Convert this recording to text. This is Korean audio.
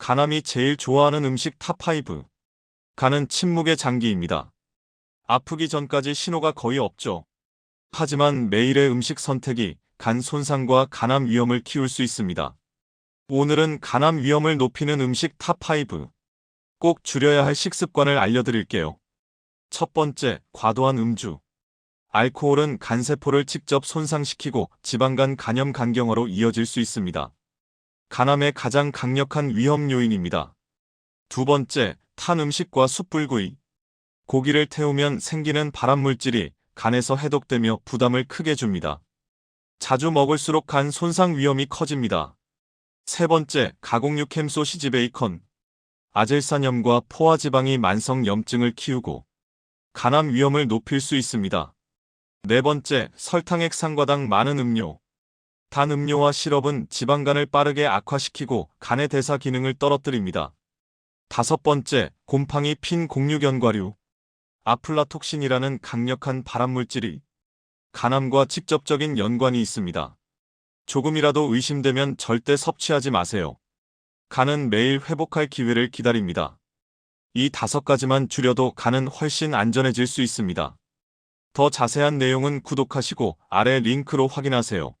간암이 제일 좋아하는 음식 탑5. 간은 침묵의 장기입니다. 아프기 전까지 신호가 거의 없죠. 하지만 매일의 음식 선택이 간 손상과 간암 위험을 키울 수 있습니다. 오늘은 간암 위험을 높이는 음식 탑5. 꼭 줄여야 할 식습관을 알려드릴게요. 첫 번째, 과도한 음주. 알코올은 간세포를 직접 손상시키고 지방간 간염 간경화로 이어질 수 있습니다. 간암의 가장 강력한 위험 요인입니다. 두 번째, 탄 음식과 숯불구이. 고기를 태우면 생기는 발암물질이 간에서 해독되며 부담을 크게 줍니다. 자주 먹을수록 간 손상 위험이 커집니다. 세 번째, 가공육 햄 소시지 베이컨. 아질산염과 포화지방이 만성 염증을 키우고 간암 위험을 높일 수 있습니다. 네 번째, 설탕 액 상과당 많은 음료. 단 음료와 시럽은 지방간을 빠르게 악화시키고 간의 대사 기능을 떨어뜨립니다. 다섯 번째, 곰팡이 핀 곡류견과류. 아플라톡신이라는 강력한 발암물질이 간암과 직접적인 연관이 있습니다. 조금이라도 의심되면 절대 섭취하지 마세요. 간은 매일 회복할 기회를 기다립니다. 이 다섯 가지만 줄여도 간은 훨씬 안전해질 수 있습니다. 더 자세한 내용은 구독하시고 아래 링크로 확인하세요.